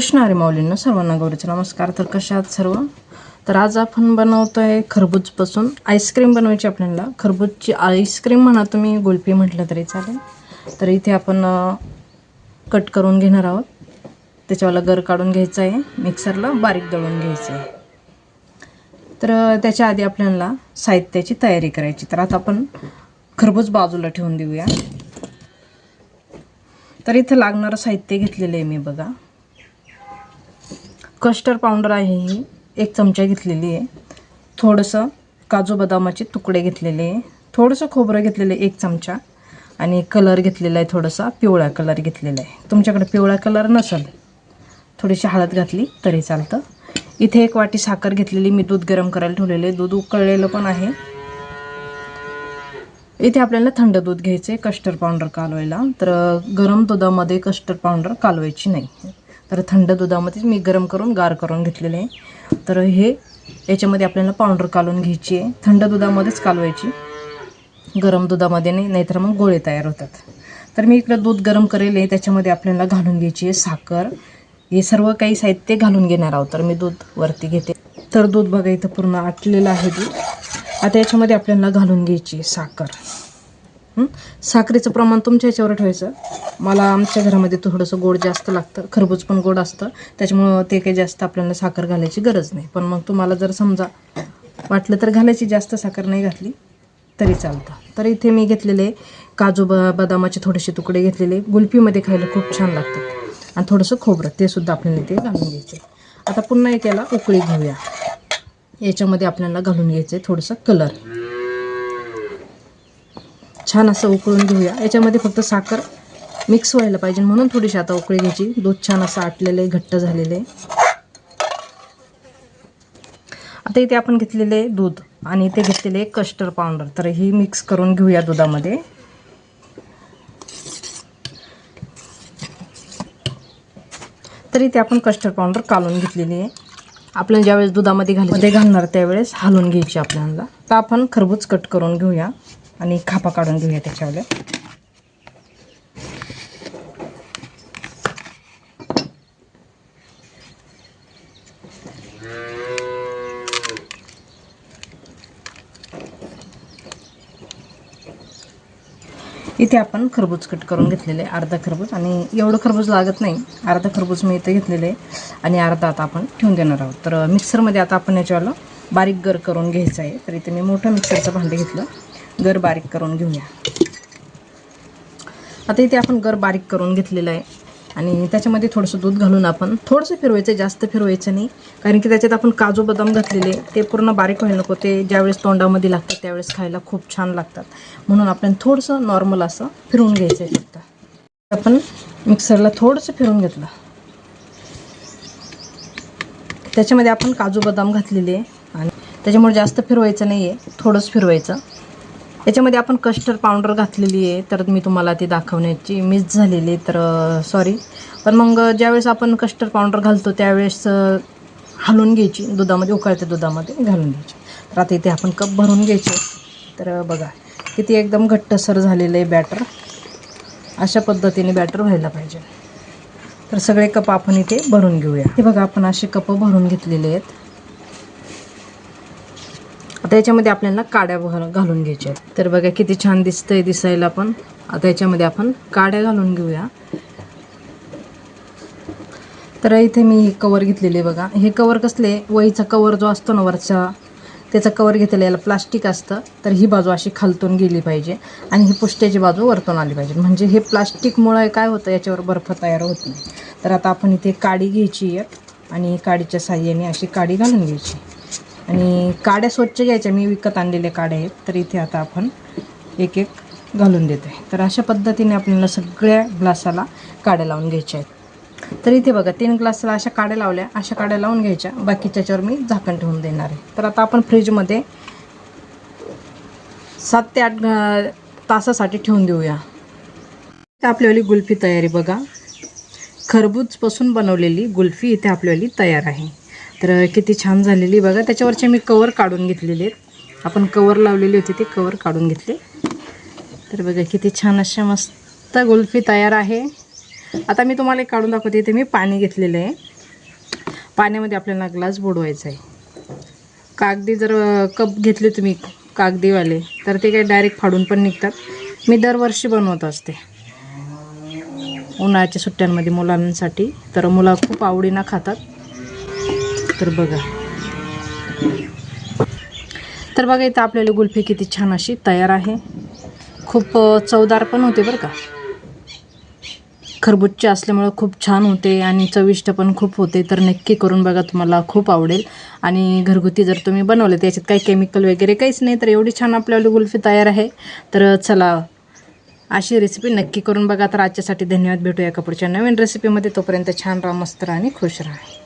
कृष्णारी मौलींना माऊलींना सर्वांना गौरीचे नमस्कार. तर कशा आहात सर्व? तर आज आपण बनवतो आहे खरबूजपासून आईस्क्रीम बनवायची आपल्याला. खरबूजची आईस्क्रीम म्हणा तुम्ही गुलपी म्हटलं तरी चालेल. तर इथे आपण कट करून घेणार आहोत. त्याच्यावाला गर काढून घ्यायचं आहे मिक्सरला बारीक दळून घ्यायचं आहे. तर त्याच्या आधी आपल्याला साहित्याची तयारी करायची. तर आता आपण खरबूज बाजूला ठेवून देऊया. तर इथं लागणारं साहित्य घेतलेलं आहे मी बघा. कस्टर्ड पावडर आहे ही. एक चमचा घेतलेली आहे. थोडंसं काजू बदामाचे तुकडे घेतलेले आहे. थोडंसं खोबरं घेतलेलं आहे एक चमचा. आणि कलर घेतलेला आहे थोडासा पिवळा कलर घेतलेला आहे. तुमच्याकडे पिवळा कलर नसेल थोडीशी हळद घातली तरी चालतं. इथे एक वाटी साखर घेतलेली मी दूध गरम करायला ठेवलेलं आहे. दूध उकळलेलं पण आहे. इथे आपल्याला थंड दूध घ्यायचं आहे कस्टर्ड पावडर कालवायला. तर गरम दुधामध्ये कस्टर्ड पावडर कालवायची नाही. तर थंड दुधामध्येच मी गरम करून गार करून घेतलेले आहे. तर हे याच्यामध्ये आपल्याला पावडर कालवून घ्यायची आहे. थंड दुधामध्येच कालवायची. गरम दुधामध्ये नाही नाहीतर मग गोळे तयार होतात. तर मी इकडं दूध गरम करेल आहे. त्याच्यामध्ये आपल्याला घालून घ्यायची आहे साखर. हे सर्व काही साहित्य घालून घेणार आहोत. तर मी दूध वरती घेते. तर दूध बघा इथं पूर्ण आटलेलं आहे दूध. आता याच्यामध्ये आपल्याला घालून घ्यायची आहे साखर. साखरेचं प्रमाण तुमच्या ह्याच्यावर ठेवायचं. मला आमच्या घरामध्ये थोडंसं गोड जास्त लागतं. खरबूज पण गोड असतं. त्याच्यामुळं ते काही जास्त आपल्याला साखर घालायची गरज नाही. पण मग तुम्हाला जर समजा वाटलं तर घालायची. जास्त साखर नाही घातली तरी चालतं. तर इथे मी घेतलेले काजू ब बदामाचे थोडेसे तुकडे घेतलेले. गुलपीमध्ये खायला खूप छान लागतात. आणि थोडंसं खोबरं. ते सुद्धा आपल्याला ते घालून घ्यायचे. आता पुन्हा एक याला उकळी घेऊया. याच्यामध्ये आपल्याला घालून घ्यायचं आहे थोडंसं कलर. छान असं उकळून घेऊया. याच्यामध्ये फक्त साखर मिक्स व्हायला पाहिजे. म्हणून थोडीशी आता उकळी घ्यायची. दूध छान असं आटलेलं आहे घट्ट झालेलं आहे. आता इथे आपण घेतलेले दूध आणि इथे घेतलेले कस्टर्ड पावडर तर ही मिक्स करून घेऊया दुधामध्ये. तर इथे आपण कस्टर्ड पावडर कालून घेतलेली आहे. आपल्याला ज्यावेळेस दुधामध्ये घाल मध्ये घालणार. त्यावेळेस हलवून घ्यायची आपल्याला. तर आपण खरबूज कट करून घेऊया. आणि खापा काढून घेऊया त्याच्यावर. इथे आपण खरबूज कट करून घेतलेले आहे अर्धा खरबूज. आणि एवढं खरबूज लागत नाही. अर्धा खरबूज मी इथे घेतलेले आहे आणि अर्धा आता आपण ठेवून देणार आहोत. तर मिक्सरमध्ये आता आपण याच्यावाला बारीक गर करून घ्यायचं आहे. तर इथे मी मोठं मिक्सरचं भांडे घेतलं. गर बारीक करून घेऊया. आता इथे आपण गर बारीक करून घेतलेलं आहे. आणि त्याच्यामध्ये थोडंसं दूध घालून आपण थोडंसं फिरवायचं जास्त फिरवायचं नाही. कारण की त्याच्यात आपण काजू बदाम घातलेले ते पूर्ण बारीक व्हायला नको. ते ज्यावेळेस तोंडामध्ये लागतात त्यावेळेस खायला खूप छान लागतात. म्हणून आपण थोडंसं नॉर्मल असं फिरवून घ्यायचं आहे फक्त. आपण मिक्सरला थोडंसं फिरवून घेतलं. त्याच्यामध्ये आपण काजू बदाम घातलेले आहे. आणि त्याच्यामुळे जास्त फिरवायचं नाही आहे थोडंच फिरवायचं. याच्यामध्ये आपण कस्टर्ड पावडर घातलेली आहे तर मी तुम्हाला ती दाखवण्याची मिस झालेली तर सॉरी पण मग ज्यावेळेस आपण कस्टर्ड पावडर घालतो त्यावेळेस अ, हलवून घ्यायची दुधामध्ये उकळते दुधामध्ये घालून घ्यायची. तर आता इथे आपण कप भरून घ्यायचे. तर बघा किती एकदम घट्टसर झालेलं आहे बॅटर अशा पद्धतीने बॅटर व्हायला पाहिजे. तर सगळे कप आपण इथे भरून घेऊया. हे बघा आपण असे कप भरून घेतलेले आहेत. आता याच्यामध्ये आपल्याला काड्या घालून घ्यायच्या आहेत. तर बघा किती छान दिसतंय दिसायला पण. आता याच्यामध्ये आपण काड्या घालून घेऊया. तर इथे मी हे कवर घेतलेले बघा. हे कवर कसले? वहीचा कवर जो असतो ना वरचा त्याचा कवर घेतलेला याला प्लास्टिक असतं. तर ही बाजू अशी खालतून गेली पाहिजे. आणि ही पुष्ट्याची बाजू वरतून आली पाहिजे. म्हणजे हे प्लास्टिकमुळं काय होतं याच्यावर बर्फ तयार होत नाही. तर आता आपण इथे काडी घ्यायची एक आणि काडीच्या साह्याने अशी काडी घालून घ्यायची. आणि काड्या स्वच्छ घ्यायच्या. मी विकत आणलेल्या काड्या आहेत. तर इथे आता आपण एक एक घालून देतो आहे तर अशा पद्धतीने आपल्याला सगळ्या ग्लासाला काड्या लावून घ्यायच्या आहेत. तर इथे बघा तीन ग्लासला अशा काड्या लावल्या. अशा काड्या लावून घ्यायच्या. बाकीच्याच्यावर मी झाकण ठेवून देणार आहे. तर आता आपण फ्रीजमध्ये सात ते आठ तासासाठी ठेवून देऊया. आपल्यावाली गुल्फी तयारी बघा. खरबूजपासून बनवलेली गुल्फी इथे आपल्यावाली तयार आहे. तर किती छान झालेली बघा त्याच्यावरचे मी कवर काढून घेतलेले आहेत. आपण कवर लावलेली होती ते कवर काढून घेतले. तर बघा किती छान अशा मस्त गुल्फी तयार आहे. आता मी तुम्हाला एक काढून दाखवते. इथे मी पाणी घेतलेलं आहे. पाण्यामध्ये आपल्याला ग्लास बुडवायचा आहे. कागदी जर कप घेतले तुम्ही कागदीवाले तर ते काही डायरेक्ट फाडून पण निघतात. मी दरवर्षी बनवत असते. उन्हाळ्याच्या सुट्ट्यांमध्ये मुलांसाठी तर मुलं खूप आवडीनं खातात. तर बघा. तर बघा इथं आपल्याला गुल्फी किती छान अशी तयार आहे. खूप चवदार पण होते बरं का. खरबूजचे असल्यामुळं खूप छान होते आणि चविष्ट पण खूप होते. तर नक्की करून बघा तुम्हाला खूप आवडेल. आणि घरगुती जर तुम्ही बनवले त्याच्यात काही केमिकल वगैरे काहीच नाही तर एवढी छान आपल्याला गुल्फी तयार आहे. तर चला अशी रेसिपी नक्की करून बघा. तर आजच्यासाठी धन्यवाद. भेटूया कपूरच्या नवीन रेसिपीमध्ये तोपर्यंत छान राहा मस्त राहा आणि खुश राहा.